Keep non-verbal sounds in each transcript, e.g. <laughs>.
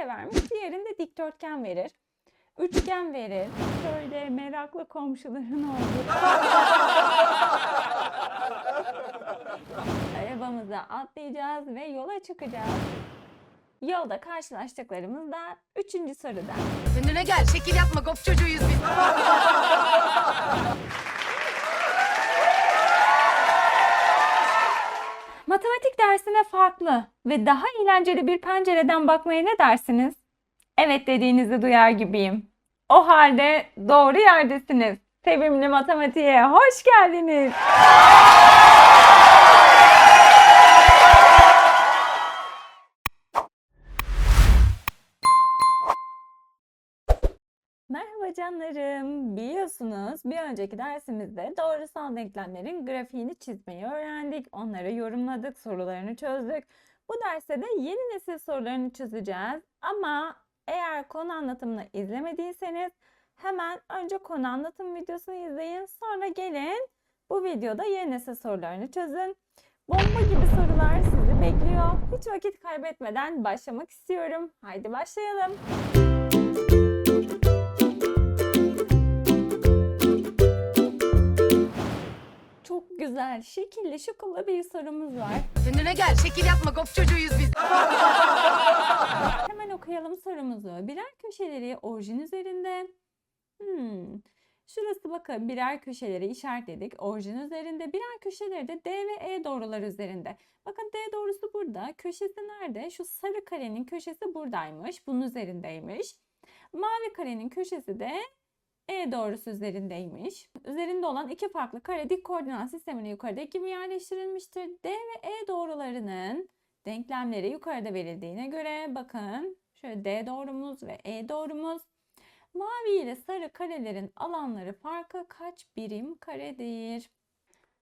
kare vermiş. Diğerinde dikdörtgen verir. Üçgen verir. Şöyle meraklı komşuların oldu. <laughs> Arabamıza atlayacağız ve yola çıkacağız. Yolda karşılaştıklarımız da üçüncü soruda. Önüne gel şekil yapma gop çocuğuyuz biz. <laughs> Matematik dersine farklı ve daha eğlenceli bir pencereden bakmaya ne dersiniz? Evet dediğinizi duyar gibiyim. O halde doğru yerdesiniz. Sevimli matematiğe hoş geldiniz. Merhaba canlarım. Biliyorsunuz bir önceki dersimizde doğrusal denklemlerin grafiğini çizmeyi öğrendik. Onları yorumladık, sorularını çözdük. Bu derste de yeni nesil sorularını çözeceğiz. Ama eğer konu anlatımını izlemediyseniz hemen önce konu anlatım videosunu izleyin. Sonra gelin bu videoda yeni nesil sorularını çözün. Bomba gibi sorular sizi bekliyor. Hiç vakit kaybetmeden başlamak istiyorum. Haydi başlayalım. Güzel, şekilli, şukullu bir sorumuz var. Önüne gel şekil yapma gop çocuğuyuz biz. <laughs> Hemen okuyalım sorumuzu. Birer köşeleri orijin üzerinde. Hmm. Şurası bakın birer köşeleri işaretledik. Orijin üzerinde. Birer köşeleri de D ve E doğruları üzerinde. Bakın D doğrusu burada. Köşesi nerede? Şu sarı karenin köşesi buradaymış. Bunun üzerindeymiş. Mavi karenin köşesi de E doğrusu üzerindeymiş. Üzerinde olan iki farklı kare dik koordinat sistemine yukarıdaki gibi yerleştirilmiştir. D ve E doğrularının denklemleri yukarıda verildiğine göre bakın şöyle D doğrumuz ve E doğrumuz. Mavi ile sarı karelerin alanları farkı kaç birim karedir?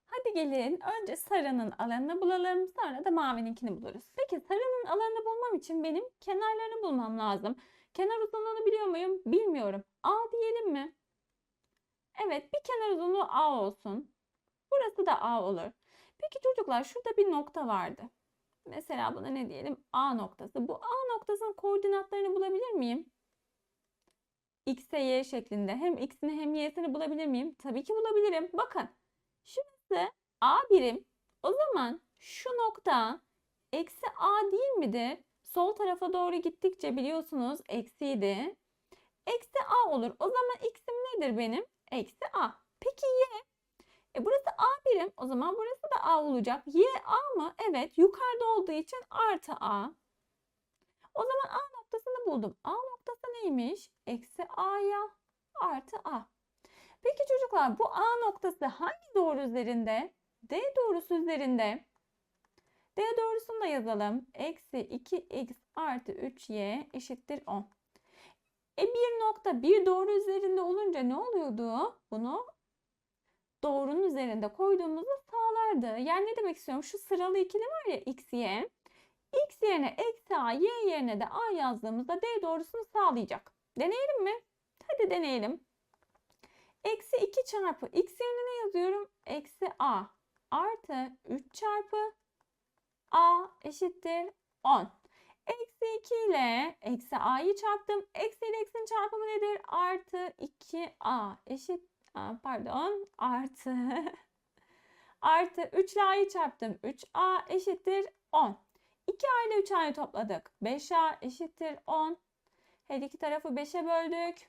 Hadi gelin önce sarının alanını bulalım sonra da mavininkini buluruz. Peki sarının alanını bulmam için benim kenarlarını bulmam lazım. Kenar uzunluğunu biliyor muyum? Bilmiyorum. A diyelim mi? Evet bir kenar uzunluğu A olsun. Burası da A olur. Peki çocuklar şurada bir nokta vardı. Mesela buna ne diyelim? A noktası. Bu A noktasının koordinatlarını bulabilir miyim? X'e Y şeklinde hem X'ini hem Y'sini bulabilir miyim? Tabii ki bulabilirim. Bakın. Şurası A birim. O zaman şu nokta eksi A değil midir? Sol tarafa doğru gittikçe biliyorsunuz eksiydi. Eksi A olur. O zaman X'im nedir benim? Eksi A. Peki Y? E burası A birim. O zaman burası da A olacak. Y A mı? Evet. Yukarıda olduğu için artı A. O zaman A noktasını buldum. A noktası neymiş? Eksi A'ya artı A. Peki çocuklar bu A noktası hangi doğru üzerinde? D doğrusu üzerinde. D doğrusunu da yazalım. Eksi 2x artı 3y eşittir 10. E bir nokta bir doğru üzerinde olunca ne oluyordu? Bunu doğrunun üzerinde koyduğumuzda sağlardı. Yani ne demek istiyorum? Şu sıralı ikili var ya x, y. x yerine eksi a, y yerine de a yazdığımızda d doğrusunu sağlayacak. Deneyelim mi? Hadi deneyelim. Eksi 2 çarpı x yerine ne yazıyorum? Eksi a artı 3 çarpı a eşittir 10. Eksi 2 ile eksi a'yı çarptım. Eksi ile eksinin çarpımı nedir? Artı 2a eşit pardon artı <laughs> artı 3 ile a'yı çarptım. 3a eşittir 10. 2a ile 3a'yı topladık. 5a eşittir 10. Her iki tarafı 5'e böldük.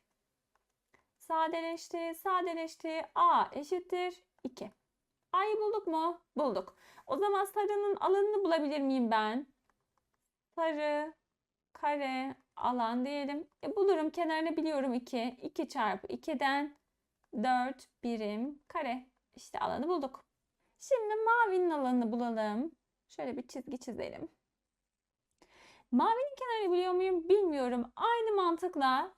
Sadeleşti. Sadeleşti. a eşittir 2. A'yı bulduk mu? Bulduk. O zaman sarının alanını bulabilir miyim ben? Sarı, kare, alan diyelim. E, bulurum. Kenarını biliyorum 2. 2 çarpı 2'den 4 birim kare. İşte alanı bulduk. Şimdi mavinin alanını bulalım. Şöyle bir çizgi çizelim. Mavinin kenarını biliyor muyum? Bilmiyorum. Aynı mantıkla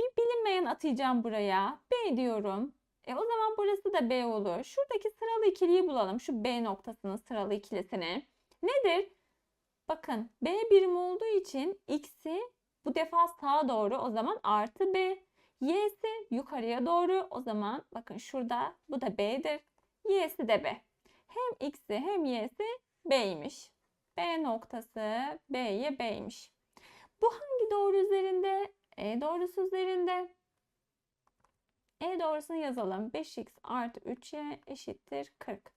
bir bilinmeyen atacağım buraya. B diyorum. E o zaman burası da B olur. Şuradaki sıralı ikiliyi bulalım. Şu B noktasının sıralı ikilisini. Nedir? Bakın B birim olduğu için x'i bu defa sağa doğru o zaman artı B. Y'si yukarıya doğru o zaman bakın şurada bu da B'dir. Y'si de B. Hem X'i hem Y'si B'ymiş. B noktası B'ye B'ymiş. Bu hangi doğru üzerinde? E doğrusu üzerinde. E doğrusunu yazalım. 5x artı 3y eşittir 40.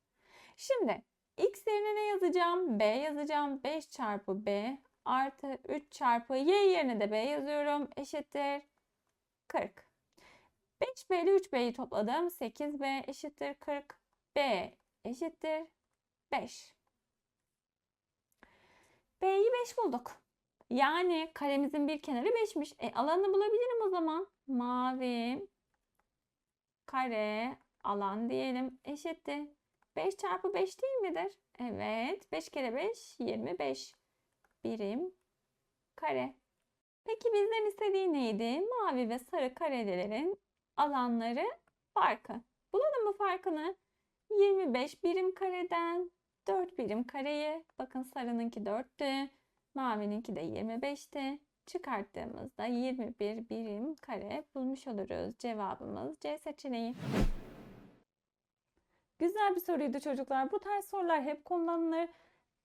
Şimdi x yerine ne yazacağım? B yazacağım. 5 çarpı b artı 3 çarpı y yerine de b yazıyorum. Eşittir 40. 5b ile 3b'yi topladım. 8b eşittir 40. b eşittir 5. b'yi 5 bulduk. Yani karemizin bir kenarı 5'miş. E alanını bulabilirim o zaman. Mavi kare alan diyelim eşittir. 5 çarpı 5 değil midir? Evet. 5 kere 5 25 birim kare. Peki bizden istediği neydi? Mavi ve sarı karelerin alanları farkı. Bulalım mı farkını? 25 birim kareden 4 birim kareyi. Bakın sarınınki 4'tü. Mavininki de 25'ti. Çıkarttığımızda 21 birim kare bulmuş oluruz. Cevabımız C seçeneği. Güzel bir soruydu çocuklar. Bu tarz sorular hep kullanılır.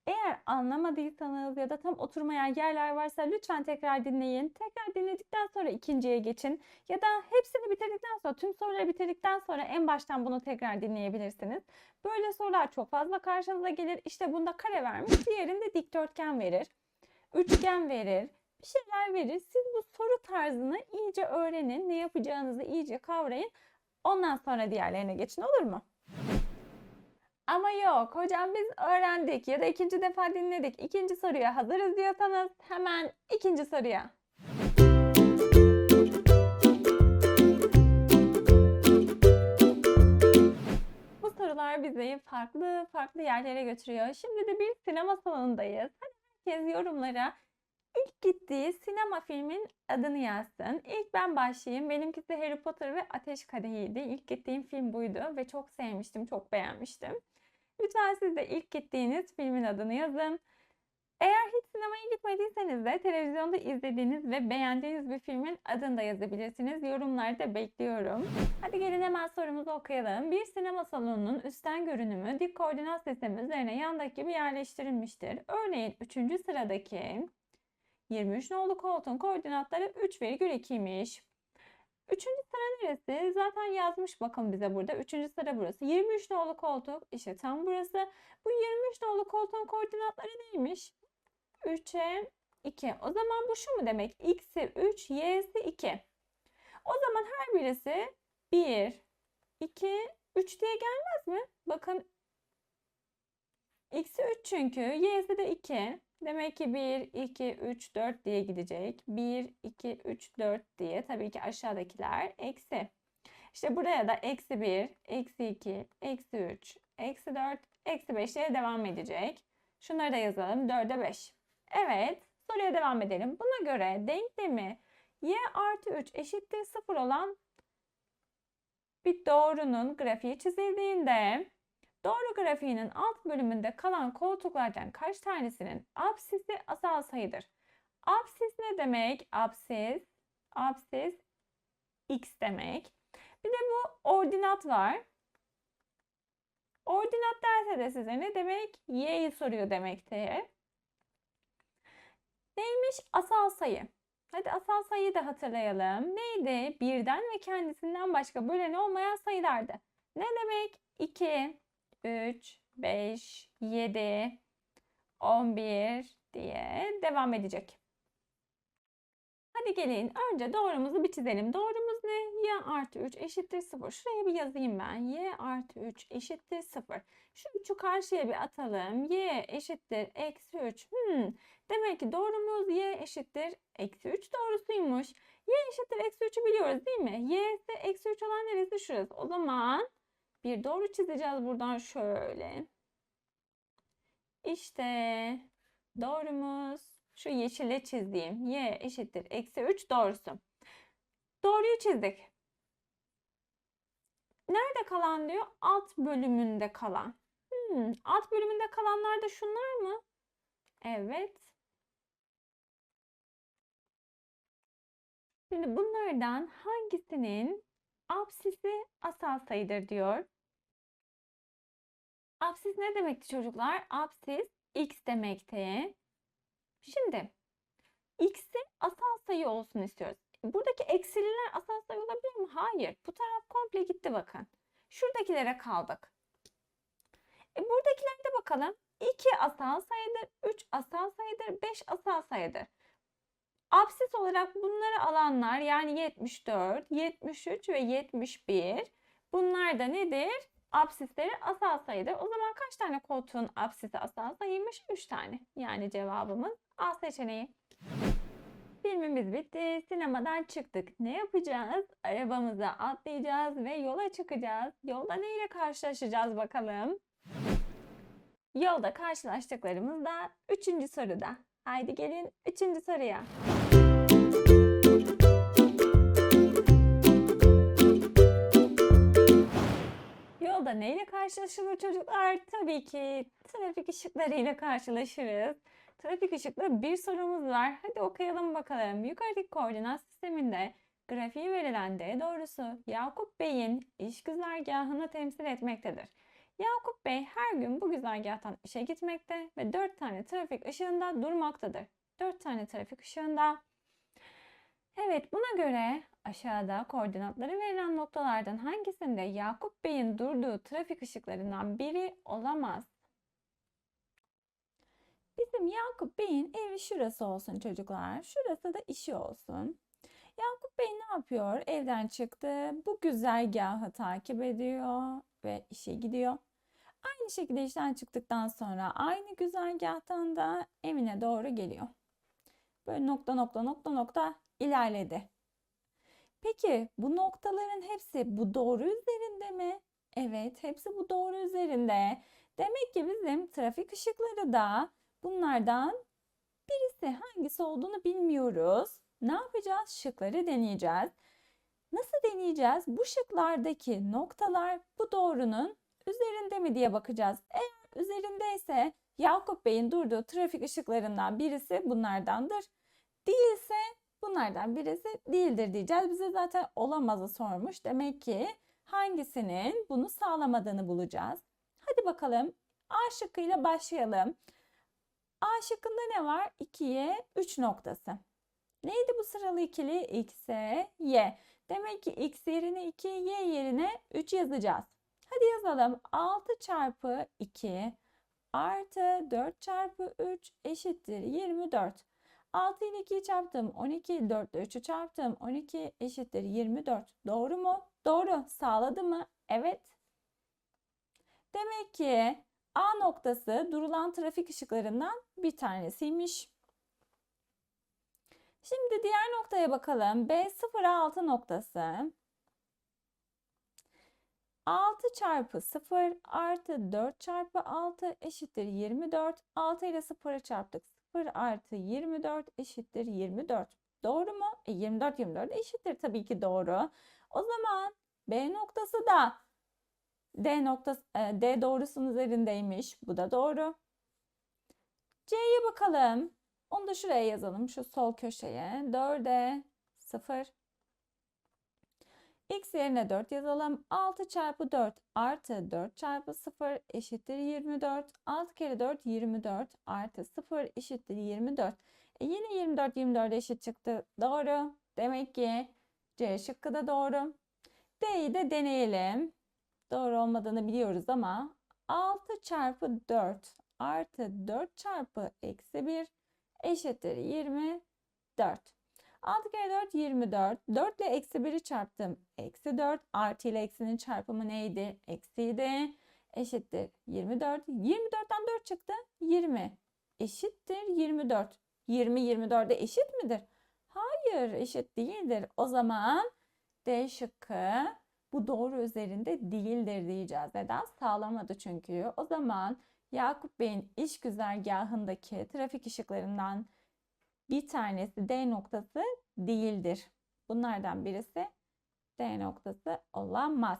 Eğer anlamadıysanız ya da tam oturmayan yerler varsa lütfen tekrar dinleyin. Tekrar dinledikten sonra ikinciye geçin. Ya da hepsini bitirdikten sonra, tüm soruları bitirdikten sonra en baştan bunu tekrar dinleyebilirsiniz. Böyle sorular çok fazla karşınıza gelir. İşte bunda kare vermiş, diğerinde dikdörtgen verir. Üçgen verir, bir şeyler verir. Siz bu soru tarzını iyice öğrenin, ne yapacağınızı iyice kavrayın. Ondan sonra diğerlerine geçin olur mu? Ama yok hocam biz öğrendik ya da ikinci defa dinledik. İkinci soruya hazırız diyorsanız hemen ikinci soruya. Bu sorular bizi farklı farklı yerlere götürüyor. Şimdi de bir sinema salonundayız. Hadi herkes yorumlara ilk gittiği sinema filmin adını yazsın. İlk ben başlayayım. Benimkisi Harry Potter ve Ateş Kadehi'ydi. İlk gittiğim film buydu ve çok sevmiştim, çok beğenmiştim. Lütfen siz de ilk gittiğiniz filmin adını yazın. Eğer hiç sinemaya gitmediyseniz de televizyonda izlediğiniz ve beğendiğiniz bir filmin adını da yazabilirsiniz. Yorumlarda bekliyorum. Hadi gelin hemen sorumuzu okuyalım. Bir sinema salonunun üstten görünümü dik koordinat sistemi üzerine yandaki gibi yerleştirilmiştir. Örneğin 3. sıradaki 23 nolu koltuğun koordinatları 3,2'ymiş. Üçüncü sıra neresi? Zaten yazmış bakın bize burada. Üçüncü sıra burası. 23 nolu koltuk. İşte tam burası. Bu 23 nolu koltuğun koordinatları neymiş? 3'e 2. O zaman bu şu mu demek? X'i 3, Y'si 2. O zaman her birisi 1, 2, 3 diye gelmez mi? Bakın X'i 3 çünkü. Y'si de 2. Demek ki 1, 2, 3, 4 diye gidecek. 1, 2, 3, 4 diye. Tabii ki aşağıdakiler eksi. İşte buraya da eksi 1, eksi 2, eksi 3, eksi 4, eksi 5 diye devam edecek. Şunları da yazalım. 4'e 5. Evet. Soruya devam edelim. Buna göre denklemi y artı 3 eşittir 0 olan bir doğrunun grafiği çizildiğinde Doğru grafiğinin alt bölümünde kalan koltuklardan kaç tanesinin apsisi asal sayıdır? Apsis ne demek? Apsis, apsis x demek. Bir de bu ordinat var. Ordinat derse de size ne demek? Y'yi soruyor demektir. Neymiş? Asal sayı. Hadi asal sayıyı da hatırlayalım. Neydi? Birden ve kendisinden başka böleni olmayan sayılardı. Ne demek? 2, 3, 5, 7, 11 diye devam edecek. Hadi gelin önce doğrumuzu bir çizelim. Doğrumuz ne? Y artı 3 eşittir 0. Şuraya bir yazayım ben. Y artı 3 eşittir 0. Şu 3'ü karşıya bir atalım. Y eşittir eksi 3. Hmm. Demek ki doğrumuz Y eşittir eksi 3 doğrusuymuş. Y eşittir eksi 3'ü biliyoruz değil mi? Y ise eksi 3 olan neresi? Şurası. O zaman bir doğru çizeceğiz buradan şöyle. İşte doğrumuz şu yeşile çizdiğim y eşittir eksi 3 doğrusu. Doğruyu çizdik. Nerede kalan diyor? Alt bölümünde kalan. Hmm, alt bölümünde kalanlar da şunlar mı? Evet. Şimdi bunlardan hangisinin apsisi asal sayıdır diyor. Apsis ne demekti çocuklar? Apsis x demekti. Şimdi x'i asal sayı olsun istiyoruz. Buradaki eksililer asal sayı olabilir mi? Hayır. Bu taraf komple gitti bakın. Şuradakilere kaldık. E buradakilere de bakalım. 2 asal sayıdır, 3 asal sayıdır, 5 asal sayıdır. Absis olarak bunları alanlar yani 74, 73 ve 71 bunlar da nedir? Absisleri asal sayıdır. O zaman kaç tane koltuğun absisi asal sayıymış? 3 tane. Yani cevabımız A seçeneği. Filmimiz bitti. Sinemadan çıktık. Ne yapacağız? Arabamıza atlayacağız ve yola çıkacağız. Yolda neyle karşılaşacağız bakalım? Yolda karşılaştıklarımız da üçüncü soruda. Haydi gelin üçüncü soruya. Yolda neyle karşılaşılır çocuklar? Tabii ki trafik ışıklarıyla karşılaşırız. Trafik ışıklı bir sorumuz var. Hadi okuyalım bakalım. Yukarıdaki koordinat sisteminde grafiği verilen D doğrusu Yakup Bey'in iş güzergahını temsil etmektedir. Yakup Bey her gün bu güzergahtan işe gitmekte ve 4 tane trafik ışığında durmaktadır. 4 tane trafik ışığında. Evet buna göre aşağıda koordinatları verilen noktalardan hangisinde Yakup Bey'in durduğu trafik ışıklarından biri olamaz? Bizim Yakup Bey'in evi şurası olsun çocuklar. Şurası da işi olsun. Yakup Bey ne yapıyor? Evden çıktı. Bu güzergahı takip ediyor ve işe gidiyor. Aynı şekilde işten çıktıktan sonra aynı güzergahtan da evine doğru geliyor. Böyle nokta nokta nokta nokta ilerledi. Peki bu noktaların hepsi bu doğru üzerinde mi? Evet, hepsi bu doğru üzerinde. Demek ki bizim trafik ışıkları da bunlardan birisi hangisi olduğunu bilmiyoruz. Ne yapacağız? Şıkları deneyeceğiz. Nasıl deneyeceğiz? Bu şıklardaki noktalar bu doğrunun üzerinde mi diye bakacağız. Eğer üzerindeyse Yakup Bey'in durduğu trafik ışıklarından birisi bunlardandır. Değilse bunlardan birisi değildir diyeceğiz. Bize zaten olamazı sormuş. Demek ki hangisinin bunu sağlamadığını bulacağız. Hadi bakalım A şıkkıyla başlayalım. A şıkkında ne var? 2'ye 3 noktası. Neydi bu sıralı ikili? X'e Y. Demek ki X yerine 2, Y yerine 3 yazacağız. Hadi yazalım. 6 çarpı 2 artı 4 çarpı 3 eşittir 24. 6 ile 2'yi çarptım 12, 4 ile 3'ü çarptım 12 eşittir 24. Doğru mu? Doğru. Sağladı mı? Evet. Demek ki A noktası durulan trafik ışıklarından bir tanesiymiş. Şimdi diğer noktaya bakalım. B 0 6 noktası. 6 çarpı 0 artı 4 çarpı 6 eşittir 24. 6 ile 0'ı çarptık. 0 artı 24 eşittir 24. Doğru mu? E 24 24 eşittir tabii ki doğru. O zaman B noktası da D noktası e, D doğrusunun üzerindeymiş. Bu da doğru. C'ye bakalım. Onu da şuraya yazalım. Şu sol köşeye. 4'e 0. X yerine 4 yazalım. 6 çarpı 4 artı 4 çarpı 0 eşittir 24. 6 kere 4 24 artı 0 eşittir 24. E yine 24 24 eşit çıktı. Doğru. Demek ki C şıkkı da doğru. D'yi de deneyelim. Doğru olmadığını biliyoruz ama 6 çarpı 4 artı 4 çarpı eksi 1 eşittir 24. 6 kere 4 24. 4 ile eksi 1'i çarptım. Eksi 4 artı ile eksinin çarpımı neydi? Eksiydi. Eşittir 24. 24'ten 4 çıktı. 20. Eşittir 24. 20 24'e eşit midir? Hayır eşit değildir. O zaman D şıkkı bu doğru üzerinde değildir diyeceğiz. Neden? Sağlamadı çünkü. O zaman Yakup Bey'in iş güzergahındaki trafik ışıklarından bir tanesi D noktası değildir. Bunlardan birisi D noktası olamaz.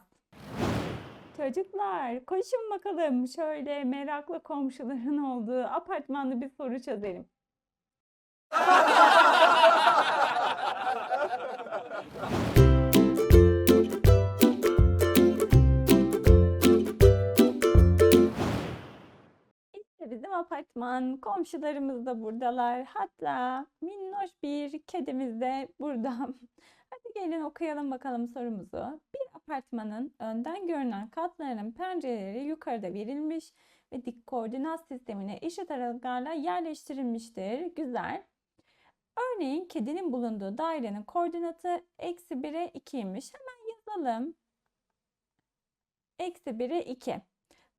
Çocuklar koşun bakalım şöyle meraklı komşuların olduğu apartmanda bir soru çözelim. Apartman. komşularımız da buradalar. Hatta minnoş bir kedimiz de burada. <laughs> Hadi gelin okuyalım bakalım sorumuzu. Bir apartmanın önden görünen katlarının pencereleri yukarıda verilmiş ve dik koordinat sistemine eşit aralıklarla yerleştirilmiştir. Güzel. Örneğin kedinin bulunduğu dairenin koordinatı eksi 1'e 2'ymiş. Hemen yazalım. Eksi 1'e 2.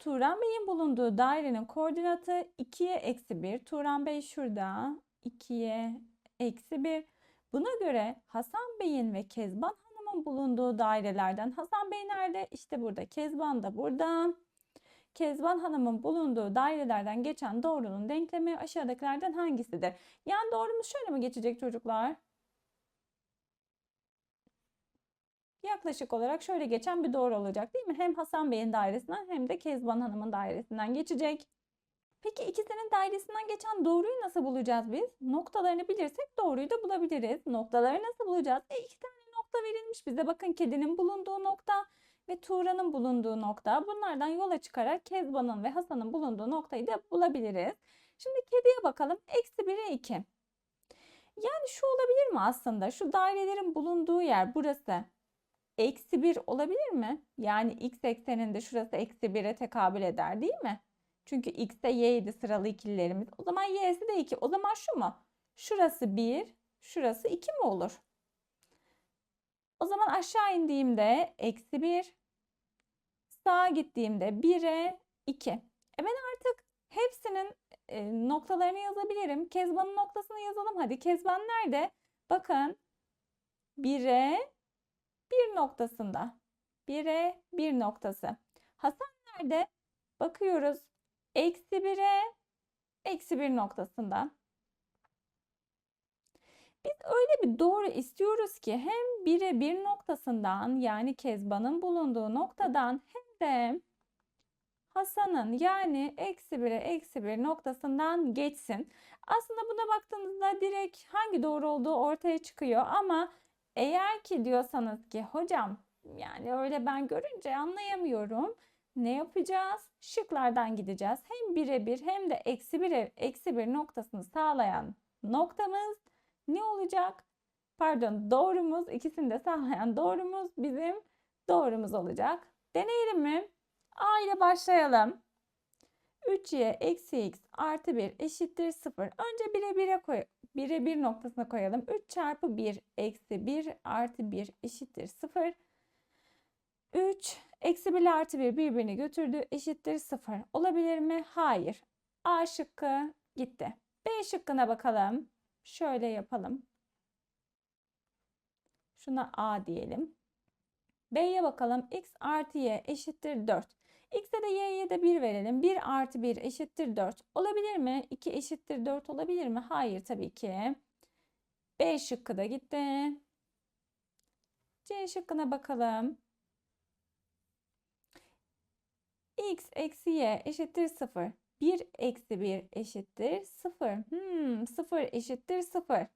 Turan Bey'in bulunduğu dairenin koordinatı 2'ye eksi 1. Turan Bey şurada. 2'ye eksi 1. Buna göre Hasan Bey'in ve Kezban Hanım'ın bulunduğu dairelerden Hasan Bey nerede? İşte burada. Kezban da burada. Kezban Hanım'ın bulunduğu dairelerden geçen doğrunun denklemi aşağıdakilerden hangisidir? Yani doğrumuz şöyle mi geçecek çocuklar? Yaklaşık olarak şöyle geçen bir doğru olacak değil mi? Hem Hasan Bey'in dairesinden hem de Kezban Hanım'ın dairesinden geçecek. Peki ikisinin dairesinden geçen doğruyu nasıl bulacağız biz? Noktalarını bilirsek doğruyu da bulabiliriz. Noktaları nasıl bulacağız? E iki tane nokta verilmiş bize. Bakın kedinin bulunduğu nokta ve Tuğra'nın bulunduğu nokta. Bunlardan yola çıkarak Kezban'ın ve Hasan'ın bulunduğu noktayı da bulabiliriz. Şimdi kediye bakalım. Eksi 1'e 2. Yani şu olabilir mi aslında? Şu dairelerin bulunduğu yer burası. Eksi 1 olabilir mi? Yani x ekseninde şurası eksi 1'e tekabül eder değil mi? Çünkü x'e y'ydi sıralı ikililerimiz. O zaman y'si de 2. O zaman şu mu? Şurası 1, şurası 2 mi olur? O zaman aşağı indiğimde eksi 1, sağa gittiğimde 1'e 2. E ben artık hepsinin e, noktalarını yazabilirim. Kezban'ın noktasını yazalım. Hadi Kezban nerede? Bakın 1'e 1 noktasında. 1'e 1 noktası. Hasan nerede? Bakıyoruz. Eksi 1'e eksi 1 noktasında. Biz öyle bir doğru istiyoruz ki hem 1'e 1 noktasından yani Kezban'ın bulunduğu noktadan hem de Hasan'ın yani eksi 1'e eksi 1 noktasından geçsin. Aslında buna baktığınızda direkt hangi doğru olduğu ortaya çıkıyor ama eğer ki diyorsanız ki hocam yani öyle ben görünce anlayamıyorum. Ne yapacağız? Şıklardan gideceğiz. Hem birebir hem de eksi bir eksi bir noktasını sağlayan noktamız ne olacak? Pardon doğrumuz ikisini de sağlayan doğrumuz bizim doğrumuz olacak. Deneyelim mi? A ile başlayalım. 3y eksi x artı 1 eşittir 0. Önce 1'e 1'e koy 1'e 1 noktasına koyalım. 3 çarpı 1 eksi 1 artı 1 eşittir 0. 3 eksi 1 ile artı 1 birbirini götürdü eşittir 0. Olabilir mi? Hayır. A şıkkı gitti. B şıkkına bakalım. Şöyle yapalım. Şuna A diyelim. B'ye bakalım. X artı Y eşittir 4. X'e de Y'ye de 1 verelim. 1 artı 1 eşittir 4. Olabilir mi? 2 eşittir 4 olabilir mi? Hayır tabii ki. B şıkkı da gitti. C şıkkına bakalım. X eksi Y eşittir 0. 1 eksi 1 eşittir 0. Hmm, 0 eşittir 0.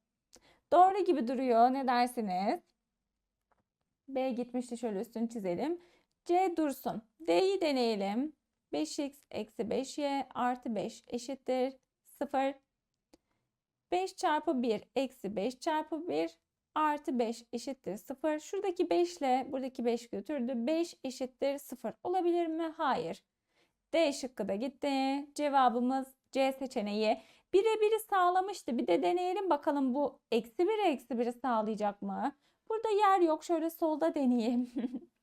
Doğru gibi duruyor. Ne dersiniz? B gitmişti. Şöyle üstünü çizelim. C dursun. D'yi deneyelim. 5x eksi 5y artı 5 eşittir 0. 5 çarpı 1 eksi 5 çarpı 1 artı 5 eşittir 0. Şuradaki 5 ile buradaki 5 götürdü. 5 eşittir 0. Olabilir mi? Hayır. D şıkkı da gitti. Cevabımız C seçeneği. Bire biri sağlamıştı. Bir de deneyelim bakalım bu eksi 1 eksi 1'i sağlayacak mı? Burada yer yok. Şöyle solda deneyeyim. <laughs>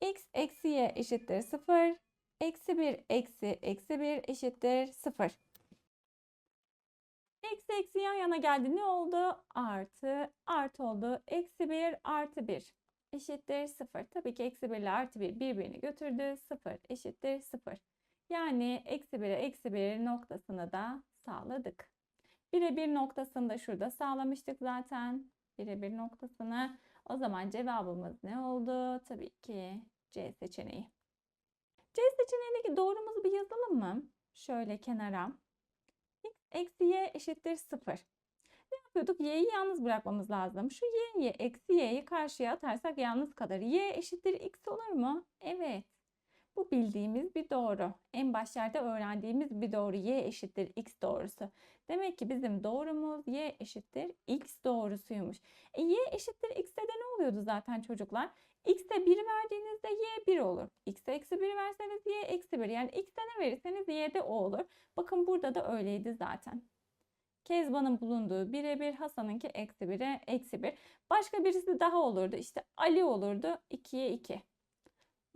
x eksi y eşittir 0. Eksi 1 eksi eksi 1 eşittir 0. Eksi eksi yan yana geldi. Ne oldu? Artı. Artı oldu. Eksi 1 artı 1 eşittir 0. Tabii ki eksi 1 ile artı 1 birbirini götürdü. 0 eşittir 0. Yani eksi 1'e eksi 1 noktasını da sağladık. 1'e 1 noktasını da şurada sağlamıştık zaten. 1'e 1 noktasını. O zaman cevabımız ne oldu? Tabii ki C seçeneği. C seçeneğindeki doğrumuzu bir yazalım mı? Şöyle kenara. X eksi y eşittir 0. Ne yapıyorduk? Y'yi yalnız bırakmamız lazım. Şu y'yi eksi y'yi karşıya atarsak yalnız kalır. Y eşittir x olur mu? Evet. Bu bildiğimiz bir doğru. En başlarda öğrendiğimiz bir doğru. Y eşittir x doğrusu. Demek ki bizim doğrumuz y eşittir x doğrusuymuş. E, y eşittir x'te de ne oluyordu zaten çocuklar? x'e 1 verdiğinizde y 1 olur. x'e eksi 1 verseniz y eksi 1. Yani x'e ne verirseniz y'de o olur. Bakın burada da öyleydi zaten. Kezban'ın bulunduğu 1'e 1, Hasan'ınki eksi 1'e eksi 1. Başka birisi daha olurdu. İşte Ali olurdu 2'ye 2.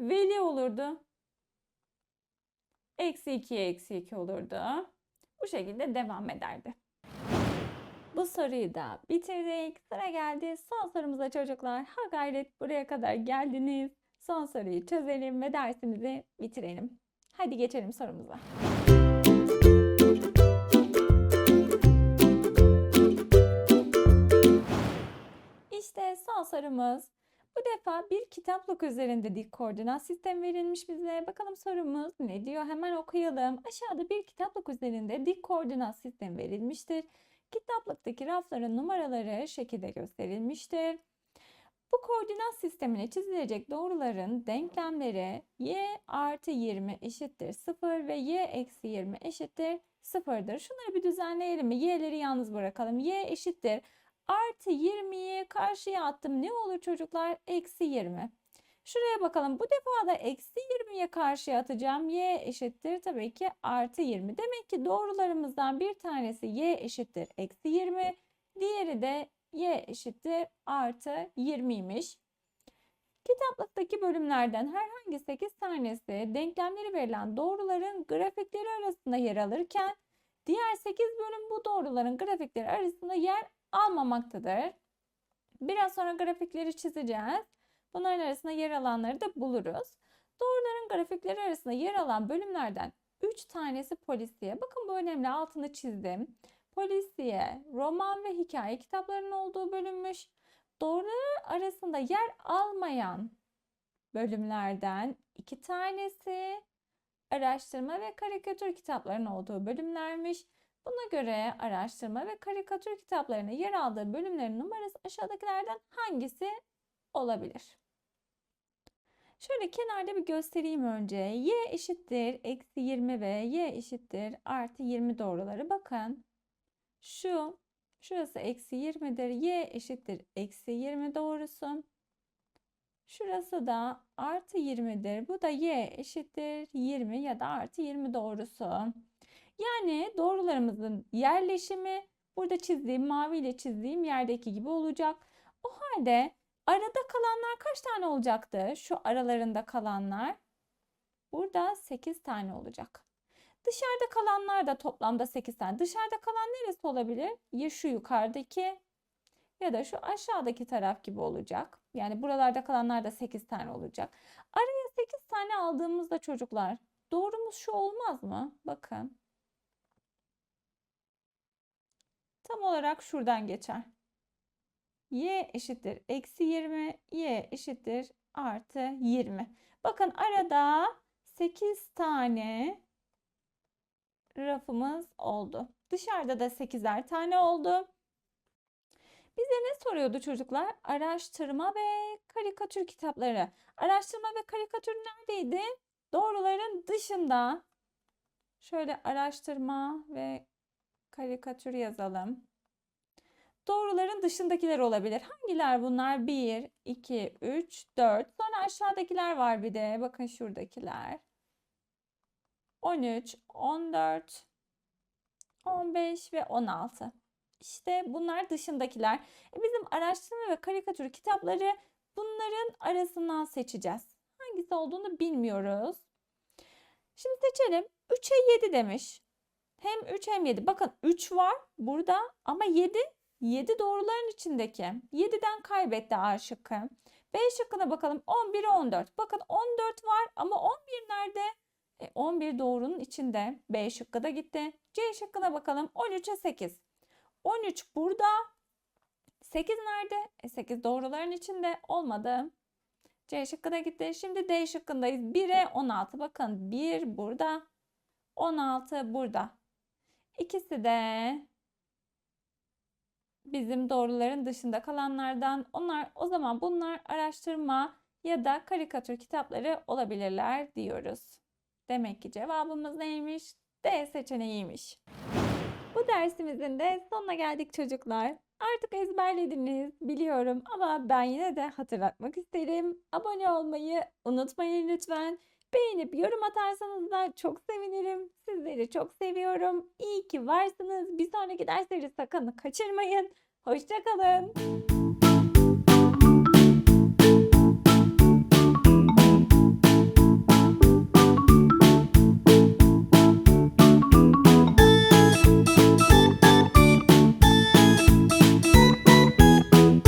Veli olurdu. Eksi 2'ye eksi 2 olurdu. Bu şekilde devam ederdi. Bu soruyu da bitirdik. Sıra geldi son sorumuza çocuklar. Ha gayret buraya kadar geldiniz. Son soruyu çözelim ve dersimizi bitirelim. Hadi geçelim sorumuza. İşte son sorumuz. Bu defa bir kitaplık üzerinde dik koordinat sistemi verilmiş bize. Bakalım sorumuz ne diyor? Hemen okuyalım. Aşağıda bir kitaplık üzerinde dik koordinat sistemi verilmiştir. Kitaplıktaki rafların numaraları şekilde gösterilmiştir. Bu koordinat sistemine çizilecek doğruların denklemleri y artı 20 eşittir 0 ve y eksi 20 eşittir 0'dır. Şunları bir düzenleyelim mi? Y'leri yalnız bırakalım. y eşittir artı 20'yi karşıya attım. Ne olur çocuklar? Eksi 20. Şuraya bakalım. Bu defa da eksi 20'ye karşıya atacağım. Y eşittir tabii ki artı 20. Demek ki doğrularımızdan bir tanesi y eşittir eksi 20. Diğeri de y eşittir artı 20'ymiş. Kitaplıktaki bölümlerden herhangi 8 tanesi denklemleri verilen doğruların grafikleri arasında yer alırken diğer 8 bölüm bu doğruların grafikleri arasında yer almamaktadır. Biraz sonra grafikleri çizeceğiz. Bunların arasında yer alanları da buluruz. Doğruların grafikleri arasında yer alan bölümlerden 3 tanesi polisiye. Bakın bu önemli altını çizdim. Polisiye, roman ve hikaye kitaplarının olduğu bölünmüş. Doğrular arasında yer almayan bölümlerden 2 tanesi araştırma ve karikatür kitaplarının olduğu bölümlermiş. Buna göre araştırma ve karikatür kitaplarına yer aldığı bölümlerin numarası aşağıdakilerden hangisi olabilir? Şöyle kenarda bir göstereyim önce. Y eşittir eksi 20 ve y eşittir artı 20 doğruları. Bakın şu şurası eksi 20'dir. Y eşittir eksi 20 doğrusu. Şurası da artı 20'dir. Bu da y eşittir 20 ya da artı 20 doğrusu. Yani doğrularımızın yerleşimi burada çizdiğim mavi ile çizdiğim yerdeki gibi olacak. O halde arada kalanlar kaç tane olacaktı? Şu aralarında kalanlar. Burada 8 tane olacak. Dışarıda kalanlar da toplamda 8 tane. Dışarıda kalan neresi olabilir? Ya şu yukarıdaki ya da şu aşağıdaki taraf gibi olacak. Yani buralarda kalanlar da 8 tane olacak. Araya 8 tane aldığımızda çocuklar doğrumuz şu olmaz mı? Bakın. Tam olarak şuradan geçer. Y eşittir eksi 20, Y eşittir artı 20. Bakın arada 8 tane rafımız oldu. Dışarıda da 8'er tane oldu. Bize ne soruyordu çocuklar? Araştırma ve karikatür kitapları. Araştırma ve karikatür neredeydi? Doğruların dışında. Şöyle araştırma ve karikatür yazalım. Doğruların dışındakiler olabilir. Hangiler bunlar? 1, 2, 3, 4. Sonra aşağıdakiler var bir de. Bakın şuradakiler. 13, 14, 15 ve 16. İşte bunlar dışındakiler. E bizim araştırma ve karikatür kitapları bunların arasından seçeceğiz. Hangisi olduğunu bilmiyoruz. Şimdi seçelim. 3'e 7 demiş. Hem 3 hem 7. Bakın 3 var burada ama 7 7 doğruların içindeki. 7'den kaybetti A şıkkı. B şıkkına bakalım. 11'e 14. Bakın 14 var ama 11 nerede? E, 11 doğrunun içinde. B şıkkı da gitti. C şıkkına bakalım. 13'e 8. 13 burada. 8 nerede? E, 8 doğruların içinde. Olmadı. C şıkkı da gitti. Şimdi D şıkkındayız. 1'e 16. Bakın 1 burada. 16 burada. İkisi de bizim doğruların dışında kalanlardan. Onlar o zaman bunlar araştırma ya da karikatür kitapları olabilirler diyoruz. Demek ki cevabımız neymiş? D seçeneğiymiş. Bu dersimizin de sonuna geldik çocuklar. Artık ezberlediniz biliyorum ama ben yine de hatırlatmak isterim. Abone olmayı unutmayın lütfen. Beğenip yorum atarsanız da çok sevinirim. Sizleri çok seviyorum. İyi ki varsınız. Bir sonraki dersleri sakın kaçırmayın. Hoşçakalın.